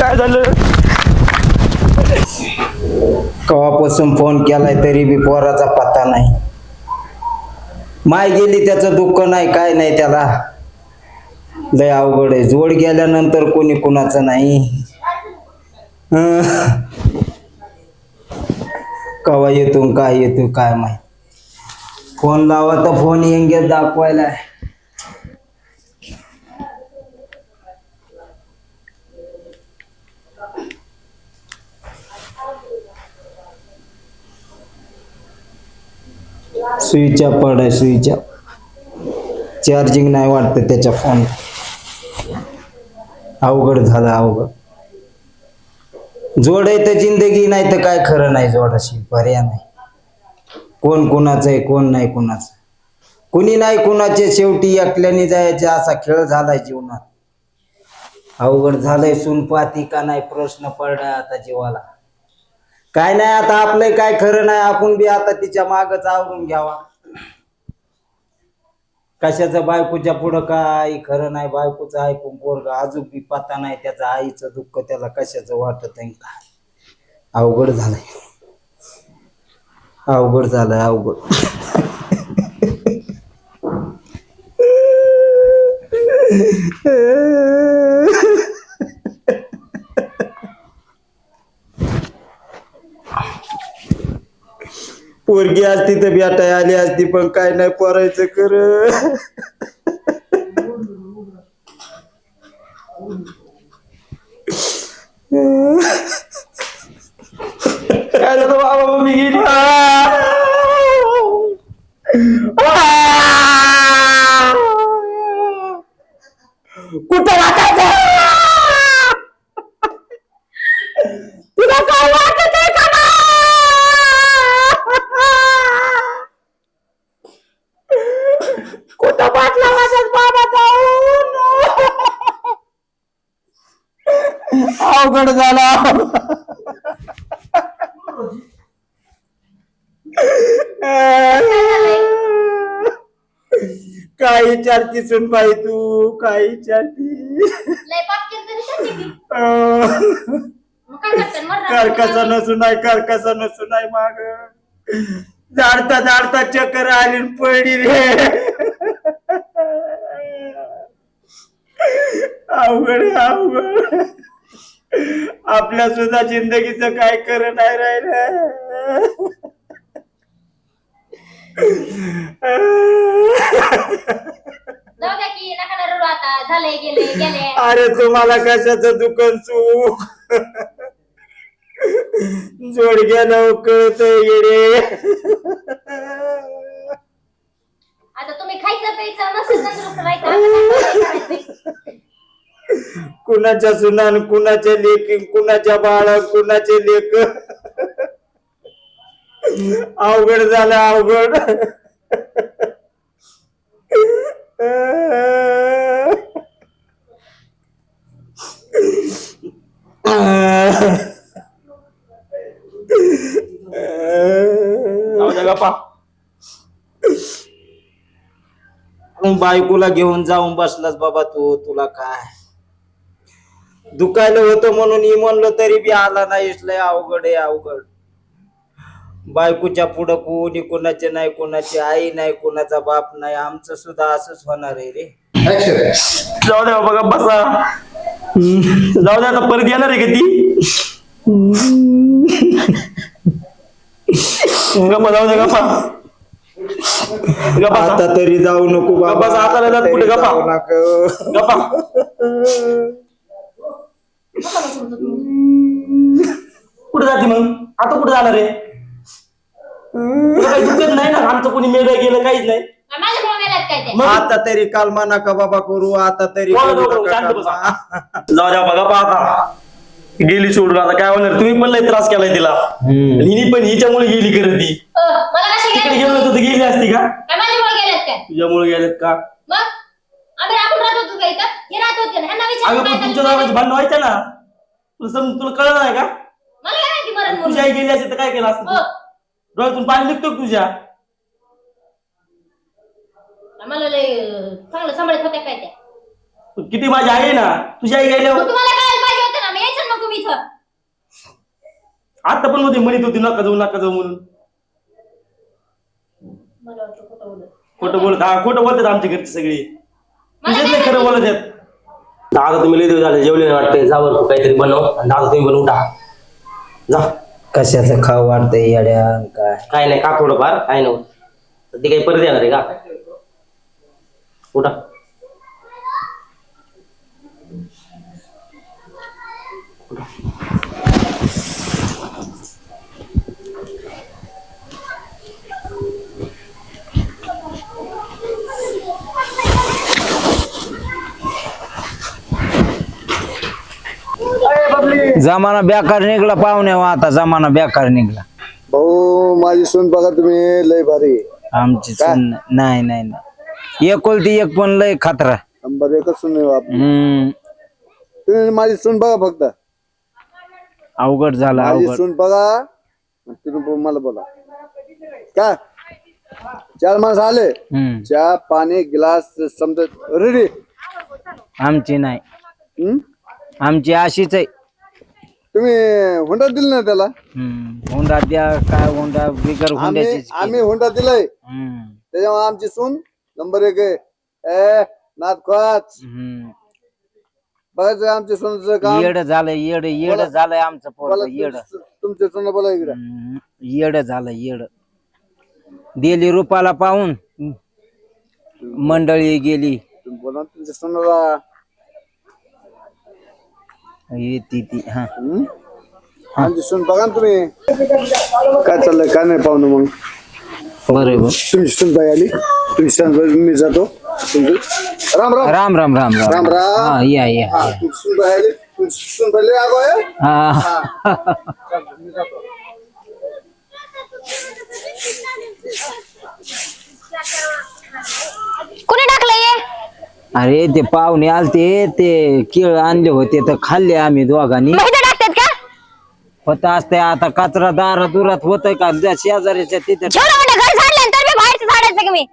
काय झालं? कवापासून फोन केलाय तरी बी पोराचा पत्ता नाही. माय गेली त्याचं दुःख नाही काय नाही त्याला. लय अवघड आहे. जोड गेल्यानंतर कोणी कुणाचं नाही. कवा येतो काय येतो काय माहीत. फोन लावा तर फोन येंगे दाखवायला. स्विच ऑफ पडाय स्विच ऑफ चार्जिंग नाही वाटतं त्याच्या फोन अवघड झालं अवघड. जोड आहे तर जिंदगी नाही तर काय खरं नाही जोडाशी पर्याय नाही. कोण कोणाचं आहे कोण नाही कुणाचं. कुणी नाही कुणाचे शेवटी एकल्याने जायचे असा खेळ झालाय जीवनात. अवघड झालंय सुनपाती पाहती का नाही प्रश्न पडला आता जीवाला. काय नाही आता आपलं काय खरं नाही आपण बी आता तिच्या मागच आवरून घ्यावा. कशाचं बायकोच्या पुढं काय खरं नाही बायकोचं ऐकून पोरग अजून बी पत्ता नाही त्याचं आईचं दुःख त्याला कशाचं वाटत आहे काय. अवघड झालंय. अवघड झालंय अवघड. पोरगी असती तर भेटाय आली असती पण काय नाही पोरायचं कर काय झालं बाबा मम्मी गेली कुठं वाटायचं तुला काय वाटत आहे का कुठं वाटला माझ्याच बाबा जाऊन अवघड झाला काय विचारती सुन बाई तू? काय विचारती लय पाप केलं तरी चालते की. अं, मग काय करते? मरणार कर कसा नसून नाही कर कसा नसून नाही माग. झाडता झाडता चक्कर आली आणि पडली रे. अवघड आहे, अवघड. आपल्या सुद्धा जिंदगीचं काय कर नाही राहिलं जाऊ द्या की नका ना रडू आता. झाले गेले गेले अरे तुम्हाला कशाचं दुकान चूक जोड गेलं कळत येडे. आता तुम्ही खायचं प्यायचं नसेल तंदुरुस्त राहायचं आता काय करायचं? कुणाच्या सुनान कुणाच्या लेकी कुणाच्या बाळा कुणाचे लेक अवघड झालं अवघड. बायकोला घेऊन जाऊन बसलास बाबा तू तुला काय? दुखायला होतं म्हणून मी म्हणलो तरी बी आला नाही लय अवघड आहे अवघड. बायकोच्या पुढं कोणी कोणाचे नाही कोणाची आई नाही कोणाचा बाप नाही आमचं सुद्धा असंच होणार आहे रे. जाऊ द्या गप्पा बसा. जाऊ द्या आता परत येणार आहे का ती? गप्पा जाऊ द्या गप्पा गप्पा आता तरी जाऊ नको बाबा. गप्पा हाताला जात आता कुठे तरी गप्पा? जाऊ नको. गप्पा कुठे जाते मग? आता कुठे जाणार आहे? तुला काही दुखत नाही ना? आमचं कोणी मेळ गेलं काहीच नाही. माझ्या मोबाईलात काय ते? मग? आता तरी कालमा नका बाबा करू आता तरी बोला, करू बोला, नका शांत कालमा. बसा. जाऊ द्या बघा पा आता. गेली सोडून आता. काय होणार? तुम्ही पण लय त्रास केलाय तिला. हिनी पण हिच्यामुळे गेली खरं ती. अ, मला कशा तिकडे गेल्या गेलो तर गेली असती का? काय माझ्यामुळे गेल्यात काय? तुझ्यामुळे गेलेत का? मग? आम्ही आपण राहत होतो का इथं? हे राहत होते ना. ह्यांना विचार अगं पण तुमच्या नावाची भांडण व्हायचं ना? तुला समज तुला कळलं नाही का? मला काय माहिती मरण तुझी आई गेली असेल तर काय केलं हो. असतं डोळ्यातून पाणी निघतो तुझ्या. मला लय अ, चांगलं सांभाळत होत्या काय त्या? किती माझी आई आहे ना तुझी आई गेल्यावर मग तुम्हाला काय पाहिजे होतं ना? मी यायचं ना मग आता पण मध्ये म्हणत होती नका जाऊ नका जाऊ म्हणून. मला खोटं बोलत. खोटं बोलत हा खोटं बोलतात आमच्या घरचे सगळे. नाही खरं बोलत आहेत. दादा तुम्ही लय दिवस झाले जेवले नाही वाटते जा बरं काहीतरी बनव. आणि दादा तुम्ही बनवून उठा. जा. कशाचं खाऊ वाटतंय येड्या काय? काय नाही का थोडंफार काय नव्हतं ती काही परत येणार आहे का? उठा. जमाना बेकार निघला पाहुण्या आता जमाना बेकार निघला. भाऊ माझी सून बघा तुम्ही लय भारी. आमची सून नाही नाही नाही. एकुलती एक पण लय खात्रा. नंबर एकच सून तुम्ही माझी सून बघा फक्त. अवघड झालं माझी सून बघा. तुम्ही मला बोला. काय चार माणसं आले. चहा पाणी ग्लास समजत रेडी आमची नाही. आमची अशीच आहे. तुम्ही हुंडा दिला ना त्याला? हम्म. हुंडा द्या काय हुंडा बिगर आम्ही हुंड्याची आम्ही हुंडा दिलाय. हम्म. त्याच्यामुळे आमची सून नंबर एक आहे. ए नाथ खोच. हम्म. बघायचं आमच्या सोनाचं काम? येड झालं येड येड झालंय आमचं बोला पोरग येड तुम- तुमच्या सोनं बोला इकडे. हम्म, येड झालं येड. दिली रुपाला पाहून. मंडळी गेली. तुम्ही बोला ना तुमच्या सोनाला. येते ती हा। हं? आमची सून बघा ना तुम्ही काय चाललंय काय नाही पाहुणं मग बरोबर तुमची सून बाई आली तुमची सून बाई, मी जातो तुमची राम राम। राम राम राम राम। राम राम. हा या या। हा तुमची सून बाई आली तुमची सून बाई लय आगाऊ आहे हा। कुणी टाकलंय हे? अरे ते पाहुणे आलते ते केळ आणले होते तर खाल्ले आम्ही दोघांनी. टाकतात का? होत असते आता कचरा दारा दुरात होतय का? त्या शेजाऱ्याच्या तिथे जेवढं मोठं घर झाडलं तर मी बाहेरचं झाडायचं का मी.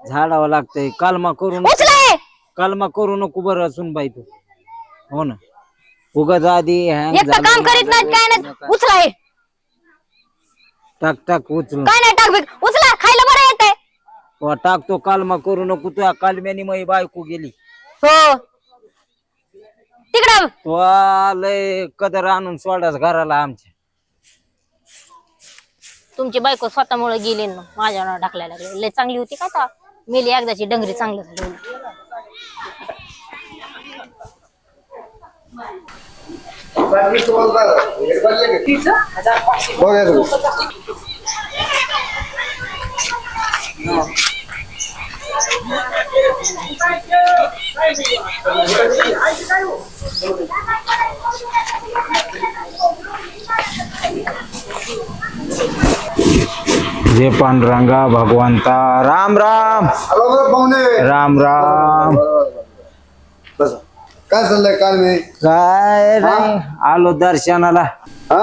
झाडावं लागतंय. कालमा करू नको. कालमा करू नको बरं असून बाई तू. हो ना. उगाच आधी हँग एक तर काम करीत नाहीत काय नाही टाक टाक उचलून काय नाही टाक उचला खायला वा, टाकतो कालमा करू नको तुझ्या कालम्यानी मग बायको गेली. हो. तिकडं तो लय कदर आणून सोडाच घराला आमच्या. तुमची बायको स्वतःमुळे गेली ना माझ्या नाव टाकलाय लागले. लय चांगली होती का आता? मेली एकदाची डंगरी चांगली झाली. बघा तुम्ही. जे पांडुरंगा भगवंता राम राम. राम राम. काय चाललंय काय नाही? काय नाही आलो दर्शनाला. हा?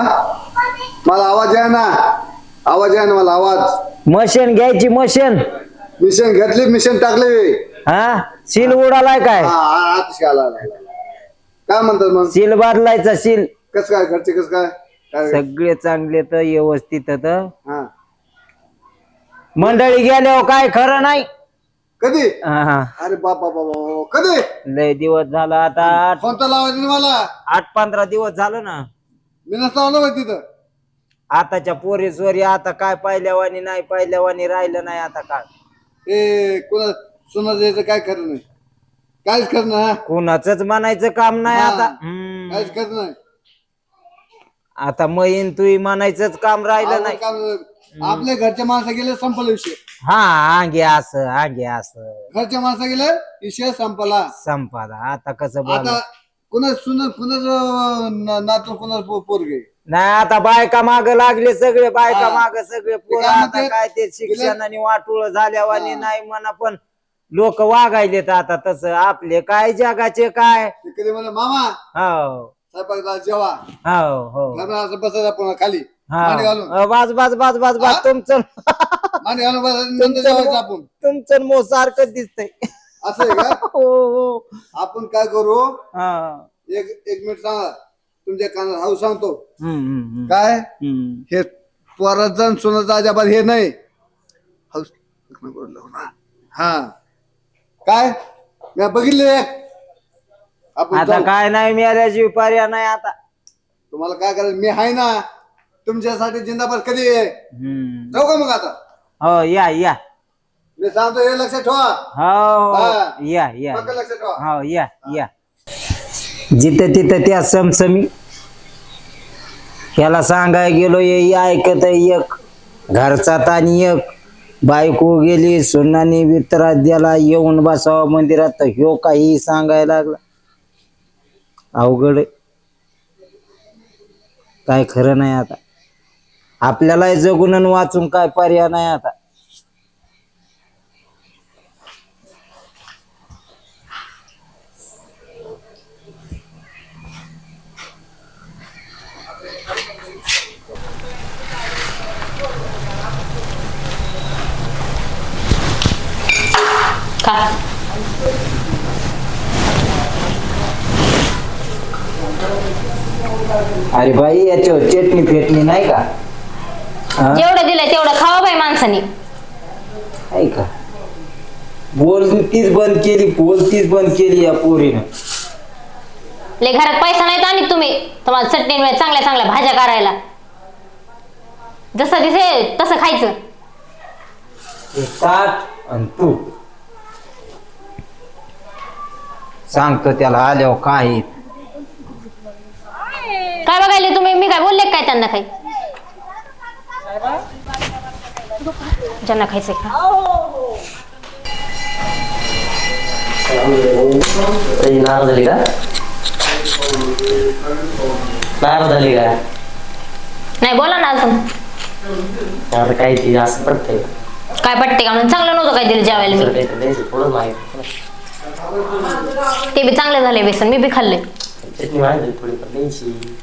मला आवाज आहे ना आवाज आहे ना मला आवाज. मशीन घ्यायची मशीन. मिशन घेतली मिशन टाकली. हा? सील उडालाय काय? हा हा. काय म्हणतात मग? सील बदलायचा सील. कस काय घरचे कस काय? काय? सगळे चांगले तर व्यवस्थित तर. हा. मंडळी गेल्यावर काय खरं नाही? कधी? हा, अरे बापा बाबा कधी? लय दिवस झाला आता. आठ फोन तर लावायचं मला? आठ पंधरा दिवस झालं ना. मी नसता आलो तिथं. आताच्या पोरीसोरी आता काय पाहिल्यावानी नाही पाहिल्यावानी राहिलं नाही आता काय. ए कोणा सोनं द्यायचं काय खरं नाही? काहीच खरं नाही हा. कोणाच म्हणायचं काम नाही हा. आता. हम्म. काहीच खरं नाही. आता मैन तुई म्हणायचंच काम राहिलं नाही. काम- आपल्या घरच्या माणसं गेले संपला विषय. हा आगे असं आगे असं. घरच्या माणसं गेले विषय संपला. संपाला. आता कसं बोल आता कुणाच सुन कुणाच नातू कुणाच पोरगे नाही आता बायका माग लागले सगळे बायका हा. माग सगळे. पोरं आता? काय ते शिक्षणाने वाटोळ झाल्यावानी नाही म्हणा पण लोक वागायलेत आता तसं. आपले काय जगाचे काय? ते कधी म्हणलं मामा हो. स्वयंपाक जेवा. हो हो. घरात असं बसायचं आपण खाली. मांडी घालून. हा बाज बाज बाज बाज बाज हा? तुमचं मांडी घालून बसायचं नंतर जेवायचं आपण. तुमचं मो सारखं दिसतंय. असं आहे का? हो हो. आपण काय करू? हा. एक एक मिनिट सांगा. तुमच्या कानात हाऊ सांगतो. हम्म, हम्म, हम्म. काय? हम्म. हे पोराचा आणि सोनाचा अजाबात हे नाही. हाऊस हा. काय? मी बघितले आपण आता जाऊ. काय नाही मिळाल्याची पर्याय नाही आता. तुम्हाला काय करायचं? मी आहे ना तुमच्यासाठी जिंदाबाद कधी आहे? हम्म. जाऊ का मग आता? हो या या. मी सांगतो हे लक्षात ठेवा. हो. हा. या या. पक्का लक्षात ठेवा. हो या या. जिथं तिथं त्या समसमी. याला सांगाय गेलो ये ऐकत एक. घरचा ताणी एक. बायको गेली सुनानी वित्रात द्याला येऊन बसावा मंदिरात. तर ह्यो काही सांगायला लागला. अवघड काय खरं नाही आता. आपल्याला जगून आणि वाचून काय पर्याय नाही आता. अरे बाई याच्यावर चटणी फेटणी नाही का? हा? जेवढं दिलंय तेवढं खावा बाई माणसानी. आहे का? बोलतीच बंद केली बोलतीच बंद केली या पोरीनं. ले घरात पैसा नाही आणि तुम्ही तुम्हाला चटणी मिळेल चांगल्या चांगल्या भाज्या करायला. जसं दिसे तसं खायचं. हे ताट आणि तू. सांगतो त्याला आल्यावर काय आहे. काय बघायले तुम्ही? मी काय बोलले काय त्यांना काही? ज्यांना खायचंय का झाली का? नाराज झाली का? नाही बोला ना अजून. आता ती असं पडतंय. काय पटते का? म्हणून चांगलं नव्हतं काय दिलं जेवायला मी. काही तर द्यायचं थोडं माहिती ते बी चांगले झाले बेसन मी बी खाल्ले चटणी माहिती थोडी पण द्यायची.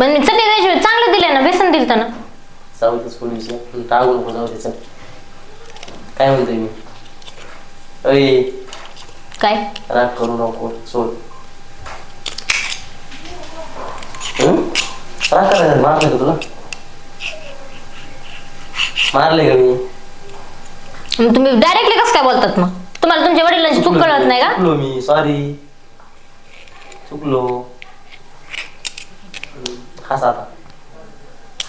पण मी चटणी द्यायची चांगलं दिले ना बेसन दिलं ना. जाऊ दे सोड विषय पण टाळू नको जाऊ दे चल. काय म्हणतोय मी? अय काय? राग करू नको सोड. हं? राग करायला मारले का तुला? मारले का मी? मग तुम्ही डायरेक्टली कसं काय बोलतात मग? तुम्हाला तुमच्या वडिलांची चूक कळत नाही का? चुकलो मी सॉरी चुकलो. हस आता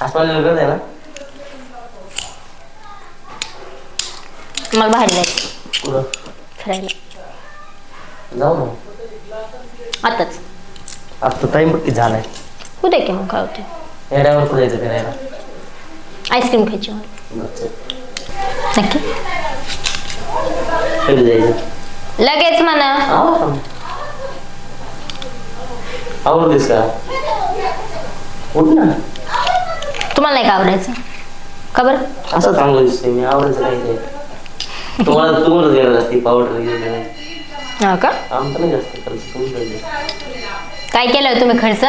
हसवायला गरज आहे ना? मला बाहेर जायचं फिरायला. जाऊ ना आताच. आता टाइम बघ झालाय. उद्या की मग काय होते येड्यावर कुठं जायचं फिरायला? आईस्क्रीम खायची मला. बरं, चल. नक्की. कधी जायचं? लगेच म्हणा. आव. आवडतेस का? उठ ना तुम्हाला नाही का आवडायचं? का बरं? असं चांगलं दिसतंय मी आवडायचं काही नाही तुम्हाला तुम्हालाच गरज असते पावडर हा का? आमचं नाही जास्त खर्च तुमचं काय केलंय तुम्ही खर्च?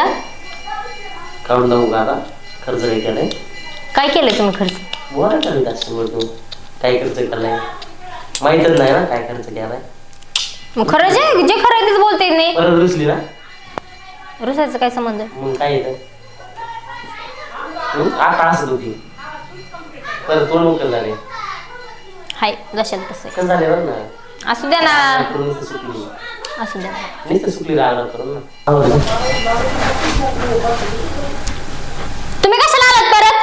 काढून दाखवू का आता? खर्च काही केलाय काय केलंय तुम्ही खर्च? बोला का कस्टमर तू. काय खर्च केलाय माहीतच नाही ना काय खर्च केलाय मग खरं जे जे खरं आहे तेच बोलते नाही. परत रुसली ना? रुसायचं काय संबंध? मग काय येतं? हं? आता असत होती परत तोंड मुकल झाले. हाय जशाल तसं. कसं झाले बरं ना. असू द्या ना. करून नुसतं सुकली. असू द्या नुसतं सुकली राग करून ना. तुम्ही कशाला आलात परत?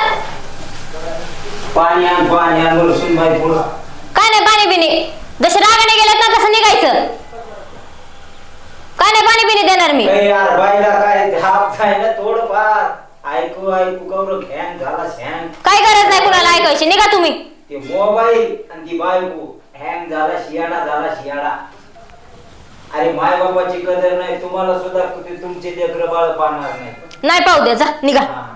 पाणी आण पाणी आण बरं पुढं. काय नाही पाणी बिणी. जसे रागाने गेलेत ना तसं निघायचं. काय नाही पाणी बिणी देणार मी. ए यार बाईला काय हात काय ना थोडंफार. ऐकू ऐकू गौरव घॅन झाला शॅन काय गरज नाही कुणाला ऐकायची? निघा तुम्ही. ते मोबाईल आणि ती बायको हँग झाला शियाडा झाला शियाडा अरे माय बाबाची कदर नाही तुम्हाला सुद्धा ते तुमचे लेकर बाळ पाहणार नाही. नाही पाहू द्या जा निघा. हा.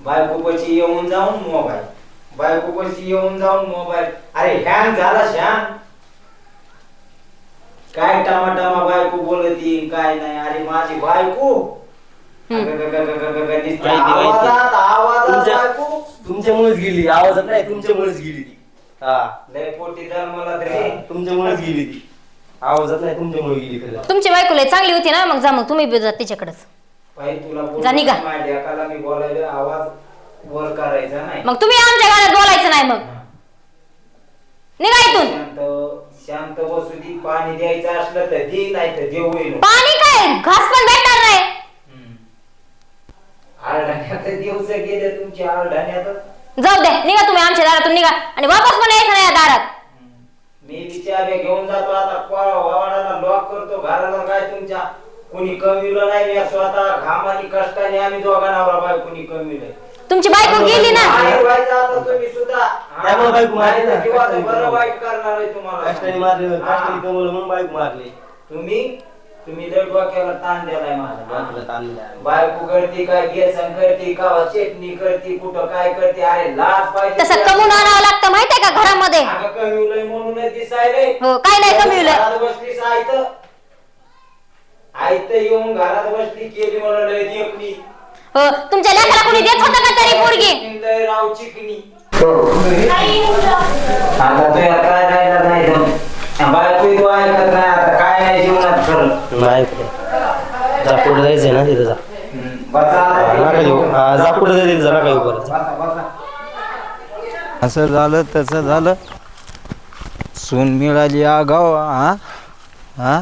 बायको पशी येऊन जाऊन मोबाईल. बायको पशी येऊन जाऊन मोबाईल. अरे हँग झाला शान काय टामा टामा बायको बोलती काय नाही. अरे माझी बायको आवाजात आवाजात तुमच्या- तुमच्यामुळेच गेली आवाजात नाही तुमच्यामुळेच गेली ती हा लय पोटी दर मला तरी तुमच्यामुळेच गेली ती आवाजात नाही तुमच्यामुळे गेली खरं तुमची बायको लय चांगली होती ना मग जा मग तुम्ही बी जा तिच्याकडेच बाई तुला जा निघा. माझ्या एकाला मी बोलायला आवाज वर करायचा नाही मग तुम्ही आमच्या घरात बोलायचं नाही मग निघा इथून शांत शांत बसू दी पाणी द्यायचं असलं तर दे नाही तर देऊ येईल पाणी काय घास पण भेटणार नाही आरडाण्यात दिवस गेले आरडाण्यात जाऊ दे निघा तुम्ही आमच्या दारातून निघा आणि वापस पण यायचं नाही या दारात. मी विचार घेऊन जातो आता वावाडाला लॉक करतो घराला काय तुमच्या? कुणी कमीलं नाही मी स्वतः घामानी कष्टाने आम्ही दोघा नवरा बाय कुणी कमीलं. तुमची बायको गेली ना? बाहेर व्हायचं आता तुम्ही सुद्धा. त्यामुळे बायको मारली ना. जीवाचं बरं वाईट करणार आहे तुम्हाला? कष्टाने मारले. कष्टाने कमवलं म्हणून बाईक मारले. तुम्ही? तुम्ही लय डोक्याला ताण दिलाय माझा. बायको करते काय बेसन करते का चटणी करते कुठं काय करते अरे लाज पाहिजे तसं कमून आणावं लागतं माहितीये का घरामध्ये? अगं म्हणून दिसायलंय. हो काय नाही घरात आयत. आयत येऊन घरात बसली केली म्हणून लय देखणी हो तुमच्या कोणी देत होतं का तरी पोरगी? लय राव चिकनी आता तू काय राहिला नाही. बायको तू ऐकत नाही आता. नाही जीवनात खरं? नाही खरं. जा पुढे जायचंय ना तिथं जा. बसा. आता. नका येऊ हा, जा पुढे जायचं जा नका येऊ परत बसा, बसा. असं झालं तसं झालं. सून मिळाली आगाव हा? हा?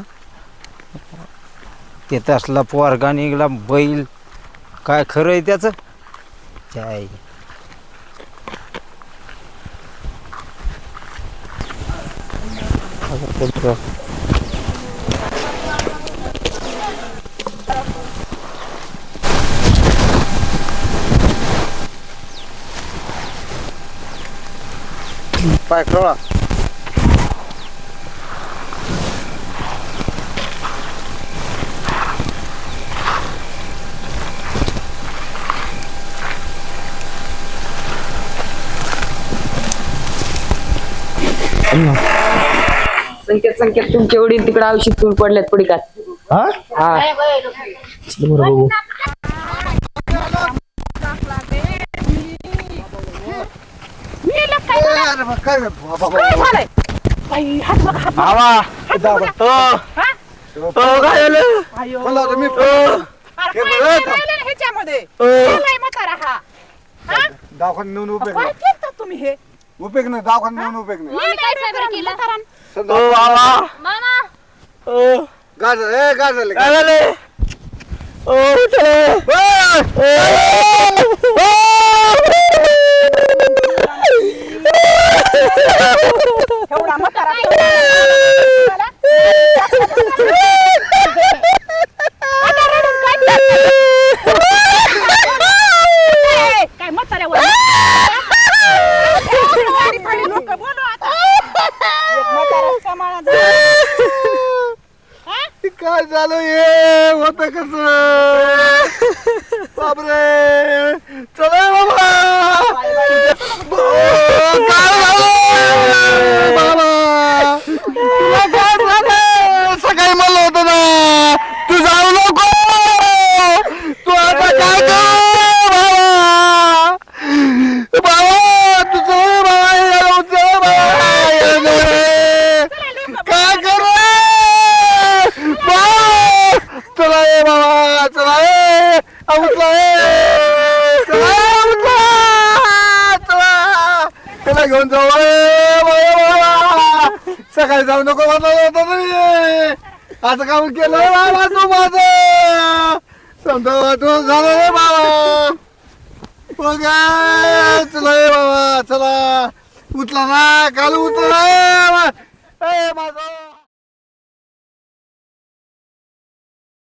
ते तसला पोरगा निघला बैल. काय खरं आहे त्याचं? काय? पाय खवळा संकेत संकेत तुमचे वडील तिकडे औषध पिऊन पडलेत पुढे काय हा? हा चल बरं बघू आवा ओ ओ काय झालं बोला रे, मी हे बघ, ह्याच्यामध्ये. ओ काय म्हातारा हा. दवाखान्यात नेऊन उपयोग काय नाही केलं तुम्ही हे? उपयोग नाही? दवाखान्यात नेऊन उपयोग नाही? मी काय साहेब केलं? ओ आवा मामा. ओ गाजर ए गाजर काय झालं? ओ! चले एवढा आता रडून काय ए, काय म्हाताऱ्यावर लोक बोलू आता एक म्हातारा सांभाळा जा. काय झालं हे होत कस बापरे चला बाबा ओ, काय झालं बाबा तुला काय झालं सकाळी म्हणलं होतं ना तू जाऊ नको तू आता काय कर बाबा बाबा तुझं बाबा येऊ दे बाबा येऊ दे. काय करू बाबा चला ये बाबा चला ये उठला ये चला उठला चला त्याला घेऊन जाऊ ए, बाबा, बाबा. सकाळी जाऊ नको म्हणलं होतं नाही असं काम केलं बाबा तू माझं? समजा वाटून झालं रे बाबा. मग काय? चला बाबा चला. उठला ना काल उठला.